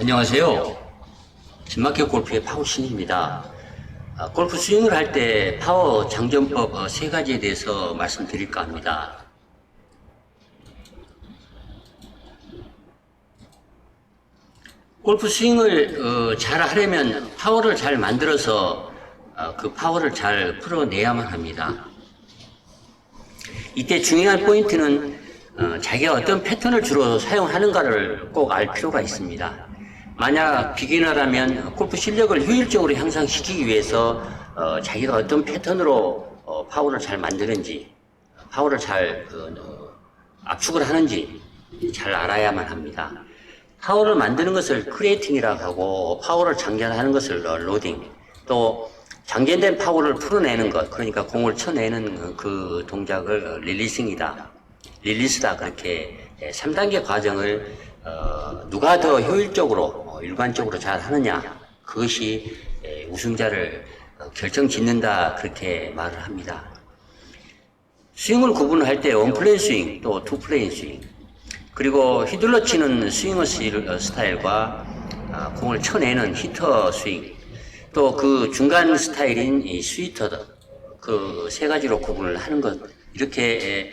안녕하세요. 진마켓 골프의 파워신입니다. 아, 골프 스윙을 할 때 파워 장전법 어, 세 가지에 대해서 말씀드릴까 합니다. 골프 스윙을 어, 잘 하려면 파워를 잘 만들어서 어, 그 파워를 잘 풀어내야만 합니다. 이때 중요한 포인트는 어, 자기가 어떤 패턴을 주로 사용하는가를 꼭 알 필요가 있습니다. 만약 비기너라면 골프 실력을 효율적으로 향상시키기 위해서 어, 자기가 어떤 패턴으로 어, 파워를 잘 만드는지, 파워를 잘 그, 어, 압축을 하는지 잘 알아야만 합니다. 파워를 만드는 것을 크리에이팅이라고 하고 파워를 장전하는 것을 어, 로딩 또 장전된 파워를 풀어내는 것 그러니까 공을 쳐내는 그 동작을 어, 릴리싱이다 릴리스다 그렇게 3단계 과정을 어, 누가 더 효율적으로 어, 일관적으로 잘 하느냐 그것이 에, 우승자를 어, 결정 짓는다 그렇게 말을 합니다. 스윙을 구분할 때 원플레인 스윙 또 투플레인 스윙 그리고 휘둘러 치는 스윙어 어, 스타일과 아, 공을 쳐내는 히터 스윙 또 그 중간 스타일인 이 스위터 그 세 가지로 구분을 하는 것 이렇게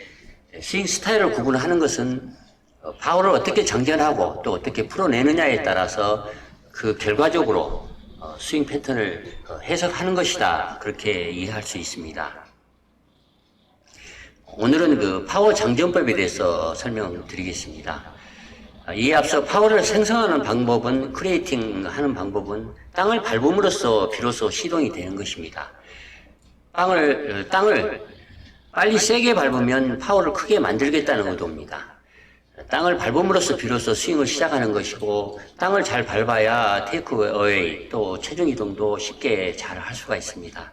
에, 스윙 스타일을 구분하는 것은 어, 파워를 어떻게 장전하고 또 어떻게 풀어내느냐에 따라서 그 결과적으로 어, 스윙 패턴을 어, 해석하는 것이다 그렇게 이해할 수 있습니다. 오늘은 그 파워 장전법에 대해서 설명드리겠습니다. 아, 이에 앞서 파워를 생성하는 방법은 크리에이팅 하는 방법은 땅을 밟음으로써 비로소 시동이 되는 것입니다. 땅을 어, 땅을 빨리 세게 밟으면 파워를 크게 만들겠다는 의도입니다. 땅을 밟음으로써 비로소 스윙을 시작하는 것이고 땅을 잘 밟아야 테이크 어웨이 또 체중 이동도 쉽게 잘 할 수가 있습니다.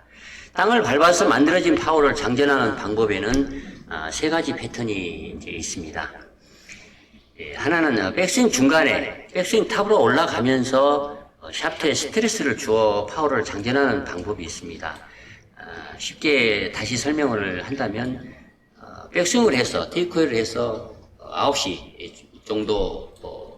땅을 밟아서 만들어진 파워를 장전하는 방법에는 아, 세 가지 패턴이 있습니다. 예, 하나는 어, 백스윙 중간에 백스윙 탑으로 올라가면서 어, 샤프트에 스트레스를 주어 파워를 장전하는 방법이 있습니다. 아, 쉽게 다시 설명을 한다면 어, 백스윙을 해서 테이크웨이를 해서 어, 9시 정도 어,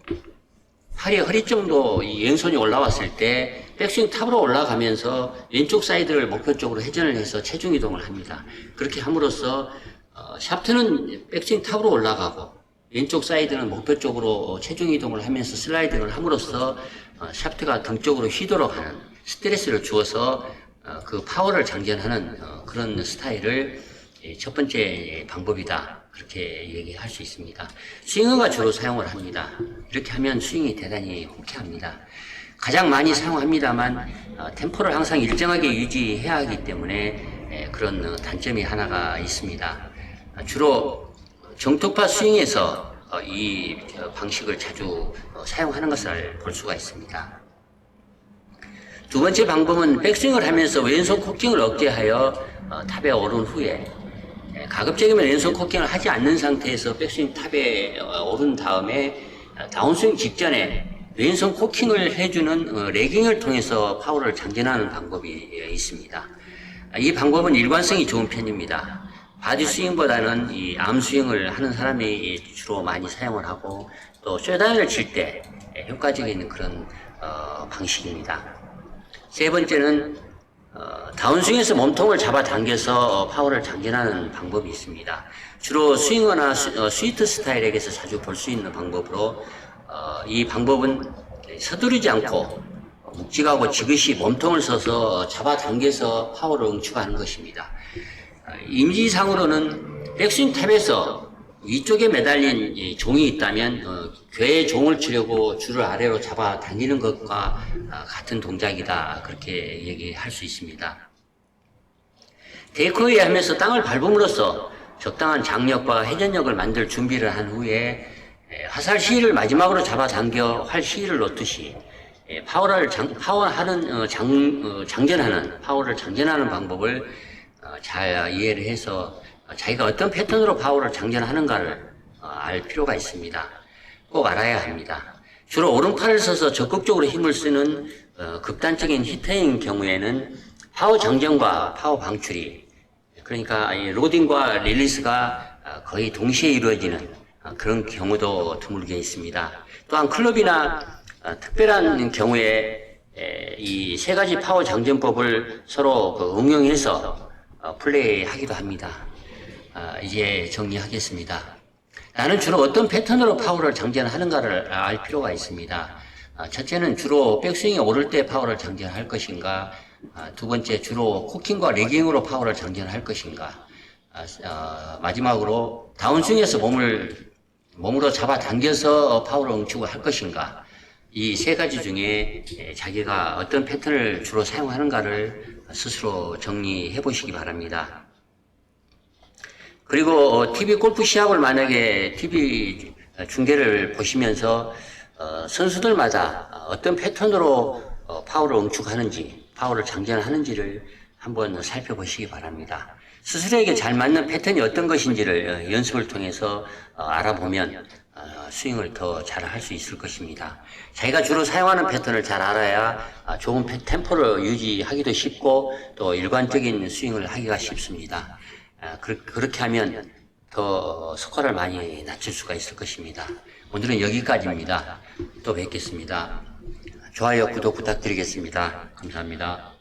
팔이 허리 정도 이 왼손이 올라왔을 때 백스윙 탑으로 올라가면서 왼쪽 사이드를 목표 쪽으로 회전을 해서 체중 이동을 합니다. 그렇게 함으로써 어, 샤프트는 백스윙 탑으로 올라가고 왼쪽 사이드는 목표 쪽으로 어, 체중 이동을 하면서 슬라이딩을 함으로써 어, 샤프트가 등 쪽으로 휘도록 하는 스트레스를 주어서 어, 그 파워를 장전하는 어, 그런 스타일을 예, 첫 번째 방법이다. 그렇게 얘기할 수 있습니다. 스윙어가 주로 사용을 합니다. 이렇게 하면 스윙이 대단히 호쾌합니다. 가장 많이 사용합니다만 어, 템포를 항상 일정하게 유지해야 하기 때문에 예, 그런 어, 단점이 하나가 있습니다. 아, 주로 정토파 스윙에서 어, 이 어, 방식을 자주 어, 사용하는 것을 볼 수가 있습니다. 두 번째 방법은 백스윙을 하면서 왼손 코킹을 억제하여 어, 탑에 오른 후에 예, 가급적이면 왼손 코킹을 하지 않는 상태에서 백스윙 탑에 어, 오른 다음에 어, 다운스윙 직전에 왼손 코킹을 해주는 어, 레깅을 통해서 파워를 장전하는 방법이 예, 있습니다. 아, 이 방법은 일관성이 좋은 편입니다. 바디 스윙보다는 이 암 스윙을 하는 사람이 주로 많이 사용을 하고 또 쇠단을 칠때 효과적인 그런 어, 방식입니다. 세 번째는 어, 다운스윙에서 몸통을 잡아 당겨서 어, 파워를 장전하는 방법이 있습니다. 주로 스윙어나 스, 어, 스위트 스타일에게서 자주 볼 수 있는 방법으로 어, 이 방법은 서두르지 않고 묵직하고 지그시 몸통을 써서 잡아 당겨서 파워를 응축하는 것입니다. 어, 임지상으로는 백스윙 탑에서 위쪽에 매달린 이 종이 있다면 어, 괴의 종을 치려고 줄을 아래로 잡아 당기는 것과 아, 같은 동작이다 그렇게 얘기할 수 있습니다. 테이크웨이 하면서 땅을 밟음으로써 적당한 장력과 회전력을 만들 준비를 한 후에 에, 화살 시위를 마지막으로 잡아 당겨 활 시위를 놓듯이 에, 파워를 장, 파워하는 어, 장, 어, 장전하는 파워를 장전하는 방법을 어, 잘 이해를 해서 어, 자기가 어떤 패턴으로 파워를 장전하는가를 어, 알 필요가 있습니다. 꼭 알아야 합니다. 주로 오른팔을 써서 적극적으로 힘을 쓰는 어, 극단적인 히터인 경우에는 파워 장전과 파워 방출이 그러니까 이 로딩과 릴리스가 어, 거의 동시에 이루어지는 어, 그런 경우도 드물게 있습니다. 또한 클럽이나 어, 특별한 경우에 이 세 가지 파워 장전법을 서로 그 응용해서 어, 플레이하기도 합니다. 아, 이제 정리하겠습니다. 나는 주로 어떤 패턴으로 파워를 장전하는가를 알 필요가 있습니다. 아, 첫째는 주로 백스윙이 오를 때 파워를 장전할 것인가, 아, 두 번째 주로 코킹과 레깅으로 파워를 장전할 것인가, 아, 어, 마지막으로 다운스윙에서 몸을 몸으로 잡아 당겨서 파워를 응축을 할 것인가, 이 세 가지 중에 에, 자기가 어떤 패턴을 주로 사용하는가를 스스로 정리해 보시기 바랍니다. 그리고 TV 골프 시합을 만약에 TV 중계를 보시면서 어, 선수들마다 어떤 패턴으로 어, 파워를 응축하는지, 파워를 장전하는지를 한번 살펴보시기 바랍니다. 스스로에게 잘 맞는 패턴이 어떤 것인지를 어, 연습을 통해서 어, 알아보면 어, 스윙을 더 잘 할 수 있을 것입니다. 자기가 주로 사용하는 패턴을 잘 알아야 아, 좋은 패- 템포를 유지하기도 쉽고 또 일관적인 스윙을 하기가 쉽습니다. 아, 그, 그렇게 하면 더 스코어를 많이 낮출 수가 있을 것입니다. 오늘은 여기까지입니다. 또 뵙겠습니다. 좋아요, 구독 부탁드리겠습니다. 감사합니다.